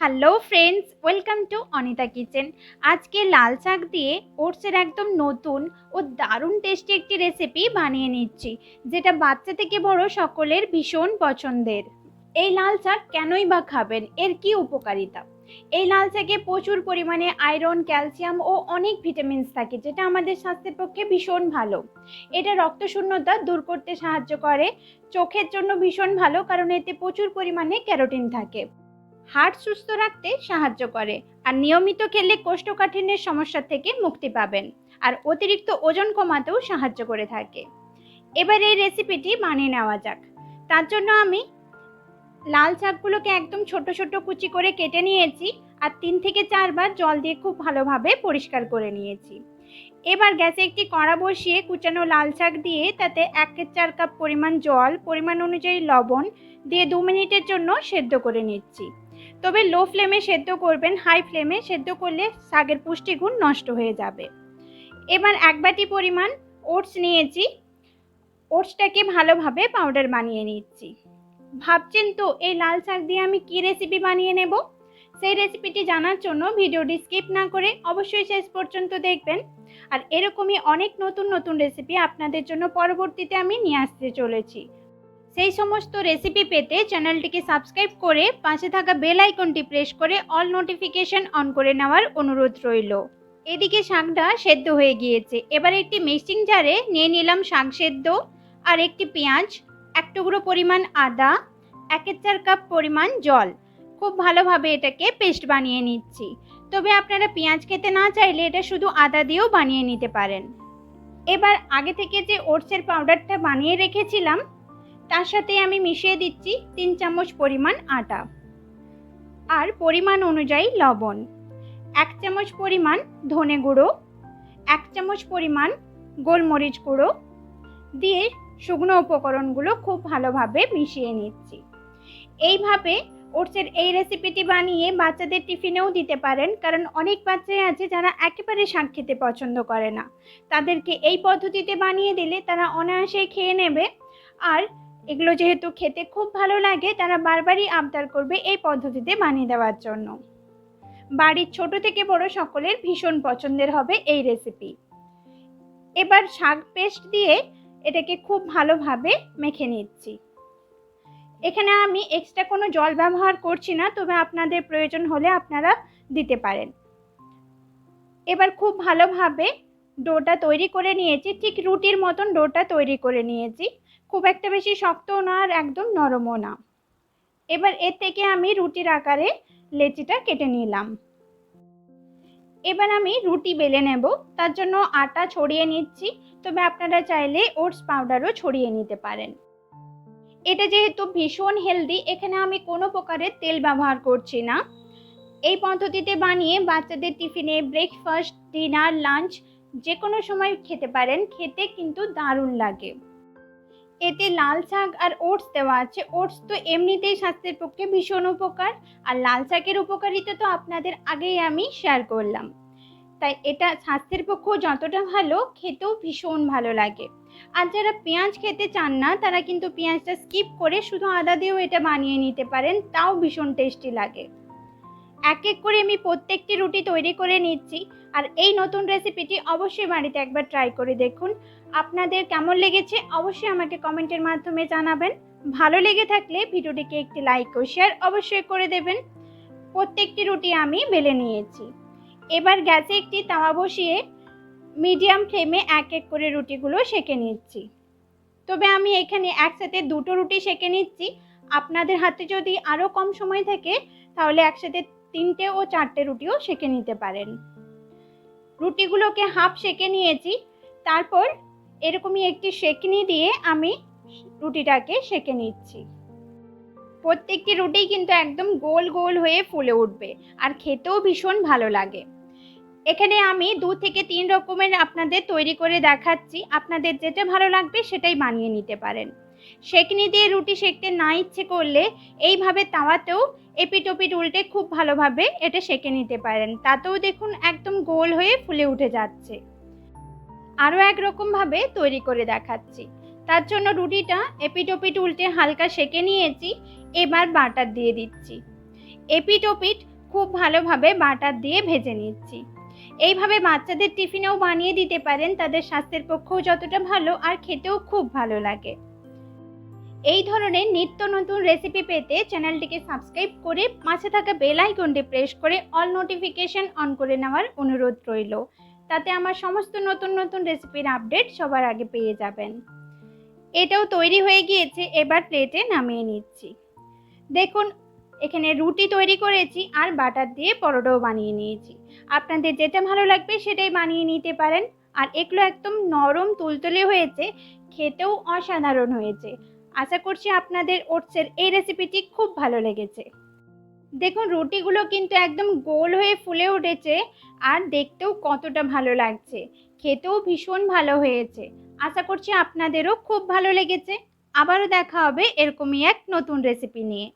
Hello friends welcome to Anita kitchen আজকে লাল শাক দিয়ে ওটসের একদম নতুন ও দারুণ টেস্টি একটি রেসিপি বানিয়ে নিচ্ছি, যেটা বাচ্চা থেকে বড় সকলের ভীষণ পছন্দের। এই লাল শাক কেনই বা খাবেন? এর কি উপকারিতা? এই লাল শাকে প্রচুর পরিমাণে আয়রন ক্যালসিয়াম ও অনেক ভিটামিনস থাকে, যেটা আমাদের স্বাস্থ্যের পক্ষে ভীষণ ভালো। এটা রক্তশূন্যতা দূর করতে সাহায্য করে, চোখের জন্য ভীষণ ভালো, কারণ এতে প্রচুর পরিমাণে ক্যারোটিন থাকে। হার্ট সুস্থ রাখতে সাহায্য করে আর নিয়মিত খেলে কোষ্ঠকাঠিন্যের সমস্যা থেকে মুক্তি পাবেন আর অতিরিক্ত ওজন কমাতেও সাহায্য করে থাকে। এবার এই রেসিপিটি বানিয়ে নেওয়া যাক। তার জন্য আমি লাল শাকগুলোকে একদম ছোট ছোট কুচি করে কেটে নিয়েছি আর তিন থেকে চারবার জল দিয়ে খুব ভালোভাবে পরিষ্কার করে নিয়েছি। এবার গ্যাসে একটি কড়া বসিয়ে কুচানো লাল শাক দিয়ে তাতে এক চার কাপ পরিমাণ জল, পরিমাণ অনুযায়ী লবণ দিয়ে দু মিনিটের জন্য সেদ্ধ করে নিচ্ছি। তবে লো ফ্লেমে সেদ্ধ করবেন, হাই ফ্লেমে সেদ্ধ করলে শাকের পুষ্টিগুণ নষ্ট হয়ে যাবে। এবার এক বাটি পরিমাণ ওটস নিয়েছি। ওটসটাকে ভালোভাবে পাউডার বানিয়ে নিচ্ছি। ভাবছেন তো এই লাল শাক দিয়ে আমি কি রেসিপি বানিয়ে নেব? সেই রেসিপিটি জানার জন্য ভিডিওটি স্কিপ না করে অবশ্যই শেষ পর্যন্ত দেখবেন। আর এরকমই অনেক নতুন নতুন রেসিপি আপনাদের জন্য পরবর্তীতে আমি নিয়ে আসতে চলেছি। সেই সমস্ত রেসিপি পেতে চ্যানেলটিকে সাবস্ক্রাইব করে পাশে থাকা বেল আইকনটি প্রেস করে অল নোটিফিকেশন অন করে নেওয়ার অনুরোধ রইল। এদিকে শাকটা সেদ্ধ হয়ে গিয়েছে। এবার একটি মিক্সিং জারে নিয়ে নিলাম শাক সেদ্ধ আর একটি পেঁয়াজ, এক টুকরো পরিমাণ আদা, একের চার কাপ পরিমাণ জল। খুব ভালোভাবে এটাকে পেস্ট বানিয়ে নিচ্ছি। তবে আপনারা পেঁয়াজ খেতে না চাইলে এটা শুধু আদা দিয়েও বানিয়ে নিতে পারেন। এবার আগে থেকে যে ওটসের পাউডারটা বানিয়ে রেখেছিলাম তার সাথে আমি মিশিয়ে দিচ্ছি তিন চামচ পরিমাণ আটা আর পরিমাণ অনুযায়ী লবণ। এক চামচ পরিমাণ ধনে গুঁড়ো, এক চামচ পরিমাণ গোলমরিচ গুঁড়ো দিয়ে শুকনো উপকরণগুলো খুব ভালোভাবে মিশিয়ে নিচ্ছি। এইভাবে ওটসের এই রেসিপিটি বানিয়ে বাচ্চাদের টিফিনেও দিতে পারেন, কারণ অনেক বাচ্চাই আছে যারা একেবারে শাক খেতে পছন্দ করে না। তাদেরকে এই পদ্ধতিতে বানিয়ে দিলে তারা অনায়াসে খেয়ে নেবে। আর এগুলো যেহেতু খেতে খুব ভালো লাগে, তারা বারবারই আবদার করবে এই পদ্ধতিতে বানিয়ে দেওয়ার জন্য। বাড়ির ছোট থেকে বড় সকলের ভীষণ পছন্দের হবে এই রেসিপি এবার শাক পেস্ট দিয়ে এটাকে খুব ভালোভাবে মেখে নিচ্ছি। এখানে আমি এক্সট্রা কোনো জল ব্যবহার করছি না, তবে আপনাদের প্রয়োজন হলে আপনারা দিতে পারেন। এবার খুব ভালোভাবে ডোটা তৈরি করে নিয়েছি, ঠিক রুটির মতন ডোটা তৈরি করে নিয়েছি। খুব একটা বেশি শক্তও না আর একদম নরমও না। এবার এর থেকে আমি রুটির আকারে লেচিটা কেটে নিলাম। এবার আমি রুটি বেলে নেব, তার জন্য আটা ছড়িয়ে নিচ্ছি। তবে আপনারা চাইলে ওটস পাউডারও ছড়িয়ে নিতে পারেন। এটা যেহেতু ভীষণ হেলদি, এখানে আমি কোনো প্রকারের তেল ব্যবহার করছি না। এই পদ্ধতিতে বানিয়ে বাচ্চাদের টিফিনে ব্রেকফাস্ট, ডিনার, লাঞ্চ যে কোনো সময় খেতে পারেন। খেতে কিন্তু দারুণ লাগে। এতে লাল শাক আর ওটস দেওয়া আছে। ওটস তো এমনিতেই স্বাস্থ্যের পক্ষে ভীষণ উপকার। আর লাল শাকের উপকারিতা তো আপনাদের আগেই আমি শেয়ার করলাম। তাই এটা স্বাস্থ্যের পক্ষেও যতটা ভালো, খেতেও ভীষণ ভালো লাগে। আর যারা পেঁয়াজ খেতে চান না, তারা কিন্তু পেঁয়াজটা স্কিপ করে শুধু আদা দিয়েও এটা বানিয়ে নিতে পারেন। তাও ভীষণ টেস্টি লাগে। এক এক করে আমি প্রত্যেকটি রুটি তৈরি করে নিচ্ছি। আর এই নতুন রেসিপিটি অবশ্যই বাড়িতে একবার ট্রাই করে দেখুন। আপনাদের কেমন লেগেছে অবশ্যই আমাকে কমেন্টের মাধ্যমে জানাবেন। ভালো লেগে থাকলে ভিডিওটিকে একটি লাইক ও শেয়ার অবশ্যই করে দেবেন। প্রত্যেকটি রুটি আমি বেলে নিয়েছি। এবার গ্যাসে একটি তাওয়া বসিয়ে মিডিয়াম ফ্লেমে এক এক করে রুটিগুলো সেঁকে নিচ্ছি। তবে আমি এখানে একসাথে দুটো রুটি সেঁকে নিচ্ছি। আপনাদের হাতে যদি আরও কম সময় থাকে, তাহলে একসাথে তিনটে ও চারটে রুটিও সেঁকে নিতে পারেন। রুটিগুলোকে হাফ সেঁকে নিয়েছি, তারপর এরকমই একটি সেঁকনি দিয়ে আমি রুটিটাকে সেঁকে নিচ্ছি। প্রত্যেকটি রুটি কিন্তু একদম গোল গোল হয়ে ফুলে উঠবে আর খেতেও ভীষণ ভালো লাগে। এখানে আমি দু থেকে তিন রকমের আপনাদের তৈরি করে দেখাচ্ছি। আপনাদের যেটা ভালো লাগবে সেটাই বানিয়ে নিতে পারেন। সেকনি দিয়ে রুটি সেকতে না ইচ্ছে করলে এইভাবে তাওয়াতেও এপিটোপিট উল্টে খুব ভালোভাবে এটা সেকে নিতে পারেন। তাতেও দেখুন একদম গোল হয়ে ফুলে উঠে যাচ্ছে। আরও একরকমভাবে তৈরি করে দেখাচ্ছি। তার জন্য রুটিটা এপিটোপিট উল্টে হালকা সেকে নিয়েছি, এবার বাটার দিয়ে দিচ্ছি। এপিট ওপিট খুব ভালোভাবে বাটার দিয়ে ভেজে নিচ্ছি। এইভাবে বাচ্চাদের টিফিনেও বানিয়ে দিতে পারেন, তাদের স্বাস্থ্যের পক্ষেও যতটা ভালো আর খেতেও খুব ভালো লাগে। এই ধরনের নিত্য নতুন রেসিপি পেতে চ্যানেলটিকে সাবস্ক্রাইব করে পাশে থাকা বেল আইকনটি প্রেস করে অল নোটিফিকেশন অন করে নেওয়ার অনুরোধ রইল। তাতে আমার সমস্ত নতুন নতুন রেসিপির আপডেট সবার আগে পেয়ে যাবেন। এটাও তৈরি হয়ে গিয়েছে, এবার প্লেটে নামিয়ে নিচ্ছি। দেখুন, এখানে রুটি তৈরি করেছি আর বাটার দিয়ে পরোটাও বানিয়ে নিয়েছি। আপনাদের যেটা ভালো লাগবে সেটাই বানিয়ে নিতে পারেন। আর এগুলো একদম নরম তুলতুলে হয়েছে, খেতেও অসাধারণ হয়েছে। আশা করছি আপনাদের ওটসের এই রেসিপিটি খুব ভালো লেগেছে। দেখুন, রুটিগুলো কিন্তু একদম গোল হয়ে ফুলে উঠেছে আর দেখতেও কতটা ভালো লাগছে। খেতেও ভীষণ ভালো হয়েছে। আশা করছি আপনাদেরও খুব ভালো লেগেছে। আবারও দেখা হবে এরকমই এক নতুন রেসিপি নিয়ে।